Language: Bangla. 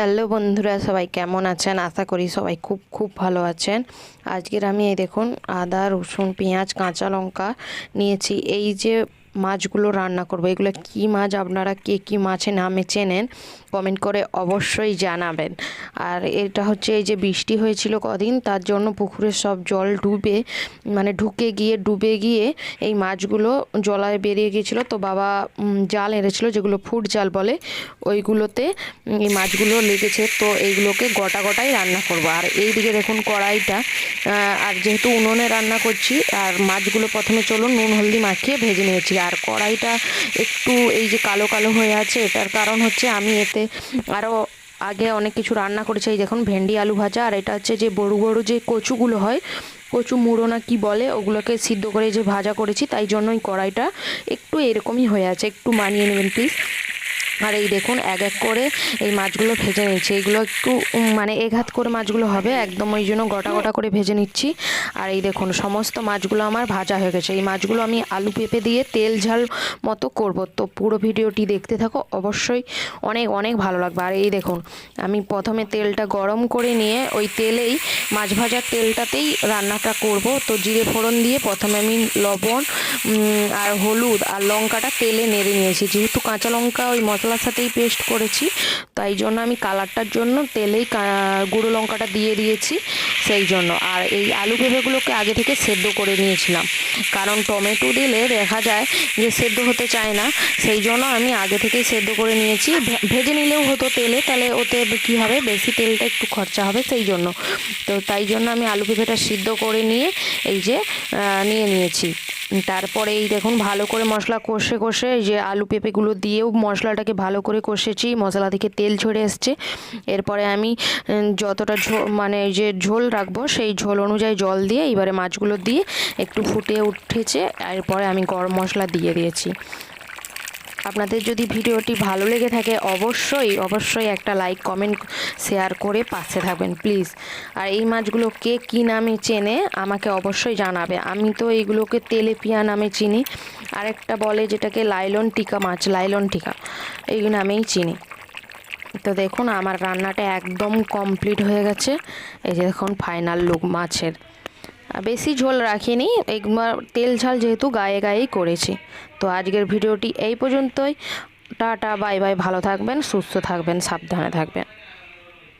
হ্যালো বন্ধুরা, সবাই কেমন আছেন? আশা করি সবাই খুব খুব ভালো আছেন। আজকের আমি এই দেখুন আদা, রসুন, পেঁয়াজ, কাঁচা লঙ্কা নিয়েছি। এই যে মাছগুলো রান্না করব। এগুলো কি মাছ? আপনারা কে কী মাছে নামে চেনেন? কমেন্ট করে অবশ্যই জানাবেন। আর এটা হচ্ছে এই যে বৃষ্টি হয়েছিল কদিন, তার জন্য পুকুরের সব জল ডুবে মানে ঢুকে গিয়ে, ডুবে গিয়ে এই মাছগুলো জলায় বেরিয়ে গিয়েছিল। তো বাবা জাল এনেছিল, যেগুলো ফুট জাল বলে, ওইগুলোতে এই মাছগুলো লেগেছে। তো এইগুলোকে গোটা গোটাই রান্না করব। আর এই দিকে দেখুন কড়াইটা আর যেহেতু উনুনে রান্না করছি, আর মাছগুলো প্রথমে চলুন নুন, হলদি মাখিয়ে ভেজে নিয়েছি আর কড়াইটা একটু এই যে কালো কালো হয়ে আছে, এটার কারণ হচ্ছে আমি এতে আরও আগে অনেক কিছু রান্না করেছি। এই দেখুন, ভেন্ডি, আলু ভাজা, আর এটা হচ্ছে যে বড় বড় যে কচুগুলো হয়, কচু মুড়ো না কি বলে, ওগুলোকে সিদ্ধ করে যে ভাজা করেছি, তাই জন্যই কড়াইটা একটু এরকমই হয়ে আছে, একটু মানিয়ে নেবেন প্লিজ আর এই দেখুন, এক এক করে এই মাছগুলো ভেজে নিচ্ছি। এইগুলো একটু মানে এঘাত করে মাছগুলো হবে, একদম ওই জন্য গোটা গোটা করে ভেজে নিচ্ছি। আর এই দেখুন, সমস্ত মাছগুলো আমার ভাজা হয়ে গেছে। এই মাছগুলো আমি আলু পেঁপে দিয়ে তেল ঝাল মতো করব। তো পুরো ভিডিওটি দেখতে থাকো, অবশ্যই অনেক অনেক ভালো লাগবে। আর এই দেখুন, আমি প্রথমে তেলটা গরম করে নিয়ে ওই তেলেই মাছ ভাজার তেলটাতেই রান্নাটা করব। তো জিরে ফোড়ন দিয়ে প্রথমে আমি লবণ আর হলুদ আর লঙ্কাটা তেলে নেড়ে নিয়েছি। যেহেতু কাঁচা লঙ্কা ওই মশলার সাথেই পেস্ট করেছি। তাই জন্য আমি কালারটার জন্য তেলেই গুঁড়ো লঙ্কাটা দিয়ে দিয়েছি সেই জন্য। আর এই আলু পেঁপেগুলোকে আগে থেকে সেদ্ধ করে নিয়েছিলাম। কারণ টমেটো দিলে দেখা যায় যে সেদ্ধ হতে চায় না। সেই জন্য আমি আগে থেকেই সেদ্ধ করে নিয়েছি। ভেজে নিলেও হতো তেলে। তাহলে ওতে কী হবে? বেশি তেলটা একটু খরচা হবে সেই জন্য। তো তাই জন্য আমি আলু পেঁপেটা সিদ্ধ করে নিয়ে এই যে নিয়ে নিয়েছি। তারপরে এই দেখুন, ভালো করে মশলা কষে কষে যে আলু পেঁপেগুলো দিয়েও মশলাটাকে ভালো করে কষেছি, মশলা থেকে তেল ঝরে এসছে। এরপরে আমি যতটা মানে যে ঝোল রাখব সেই ঝোল অনুযায়ী জল দিয়ে এবারে মাছগুলো দিয়ে একটু ফুটে উঠেছে, এরপরে আমি গরম মশলা দিয়ে দিয়েছি। আপনাদের যদি ভিডিওটি ভালো লেগে থাকে, অবশ্যই অবশ্যই একটা লাইক কমেন্ট শেয়ার করে পাশে থাকবেন প্লিজ আর এই মাছগুলো কে কী নামে চেনে, আমাকে অবশ্যই জানাবে। আমি তো এইগুলোকে তেলেপিয়া নামে চিনি। আরেকটা বলে যেটাকে লাইলন টিকা মাছ, লাইলন টিকা, এই নামেই চিনি। তো দেখুন, আমার রান্নাটা একদম কমপ্লিট হয়ে গেছে। এই যে দেখুন ফাইনাল লুক মাছের। বেশি ঝোল রাখিনি একবার তেল ঝাল যেহেতু গায়ে গায়েই করেছি। তো আজকের ভিডিওটি এই পর্যন্তই। টাটা, বাই বাই, ভালো থাকবেন, সুস্থ থাকবেন, সাবধানে থাকবেন।